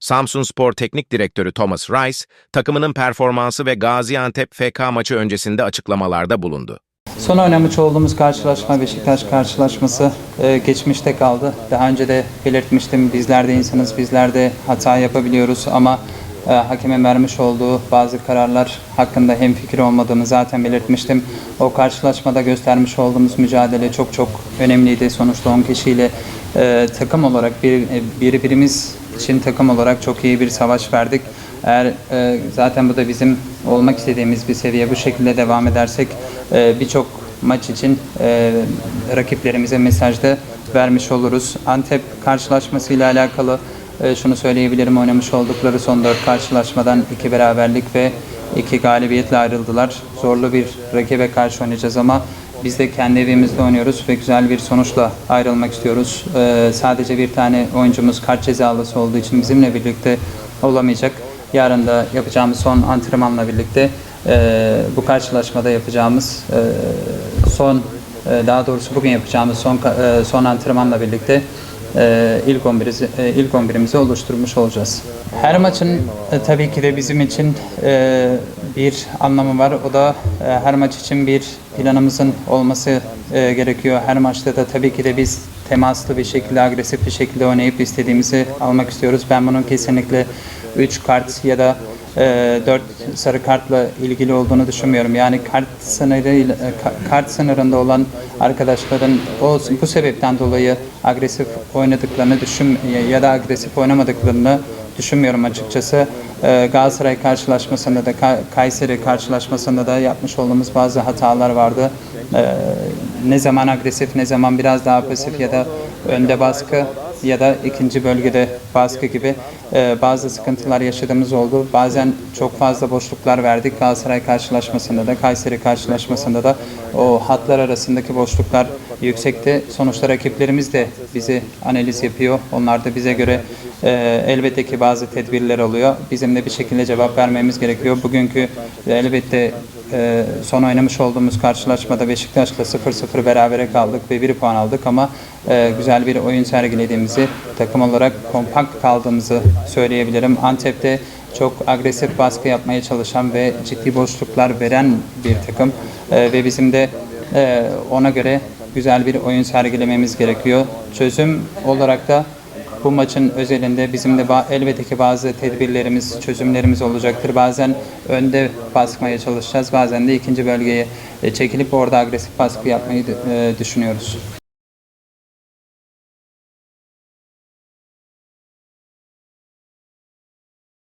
Samsun Spor Teknik Direktörü Thomas Rice, takımının performansı ve Gaziantep FK maçı öncesinde açıklamalarda bulundu. Son oynamış olduğumuz karşılaşma Beşiktaş karşılaşması e, geçmişte kaldı. Daha önce de belirtmiştim bizler de insanız, bizler de hata yapabiliyoruz ama e, hakemin vermiş olduğu bazı kararlar hakkında hem fikir olmadığımı zaten belirtmiştim. O karşılaşmada göstermiş olduğumuz mücadele çok çok önemliydi. Sonuçta 10 kişiyle e, takım olarak bir, birbirimiz için takım olarak çok iyi bir savaş verdik. Eğer e, zaten bu da bizim olmak istediğimiz bir seviye bu şekilde devam edersek e, birçok maç için e, rakiplerimize mesajda vermiş oluruz. Antep karşılaşmasıyla alakalı e, şunu söyleyebilirim oynamış oldukları son dört karşılaşmadan iki beraberlik ve iki galibiyetle ayrıldılar. Zorlu bir rakibe karşı oynayacağız ama biz de kendi evimizde oynuyoruz ve güzel bir sonuçla ayrılmak istiyoruz. E, sadece bir tane oyuncumuz kart cezalısı olduğu için bizimle birlikte olamayacak. Yarın da yapacağımız son antrenmanla birlikte e, bu karşılaşmada yapacağımız e, son daha doğrusu bugün yapacağımız son e, son antrenmanla birlikte e, ilk 11'imizi e, ilk 11'imizi oluşturmuş olacağız. Her maçın e, tabii ki de bizim için bir anlamı var. O da her maç için bir planımızın olması gerekiyor. Her maçta da tabii ki de biz temaslı bir şekilde, agresif bir şekilde oynayıp istediğimizi almak istiyoruz. Ben bunun kesinlikle 3 kart ya da e, 4 sarı kartla ilgili olduğunu düşünmüyorum. Yani kart sınırıyla, e, ka- kart sınırında olan arkadaşların o bu sebepten dolayı agresif oynadıklarını düşün ya da agresif oynamadıklarını düşünmüyorum açıkçası. Ee, Galatasaray karşılaşmasında da Ka- Kayseri karşılaşmasında da yapmış olduğumuz bazı hatalar vardı. Ee, ne zaman agresif ne zaman biraz daha pasif ya da önde baskı ya da ikinci bölgede baskı gibi e, bazı sıkıntılar yaşadığımız oldu. Bazen çok fazla boşluklar verdik. Galatasaray karşılaşmasında da Kayseri karşılaşmasında da o hatlar arasındaki boşluklar yüksekti. Sonuçta rakiplerimiz de bizi analiz yapıyor. Onlar da bize göre e, elbette ki bazı tedbirler oluyor. Bizim de bir şekilde cevap vermemiz gerekiyor. Bugünkü elbette e, son oynamış olduğumuz karşılaşmada Beşiktaş'la 0-0 berabere kaldık ve 1 puan aldık ama e, güzel bir oyun sergilediğimizi, takım olarak kompakt kaldığımızı söyleyebilirim. Antep'te çok agresif baskı yapmaya çalışan ve ciddi boşluklar veren bir takım E, ve bizim de e, ona göre güzel bir oyun sergilememiz gerekiyor. Çözüm olarak da bu maçın özelinde bizim de elbette ki bazı tedbirlerimiz, çözümlerimiz olacaktır. Bazen önde baskmaya çalışacağız, bazen de ikinci bölgeye e, çekilip orada agresif baskı yapmayı e, düşünüyoruz.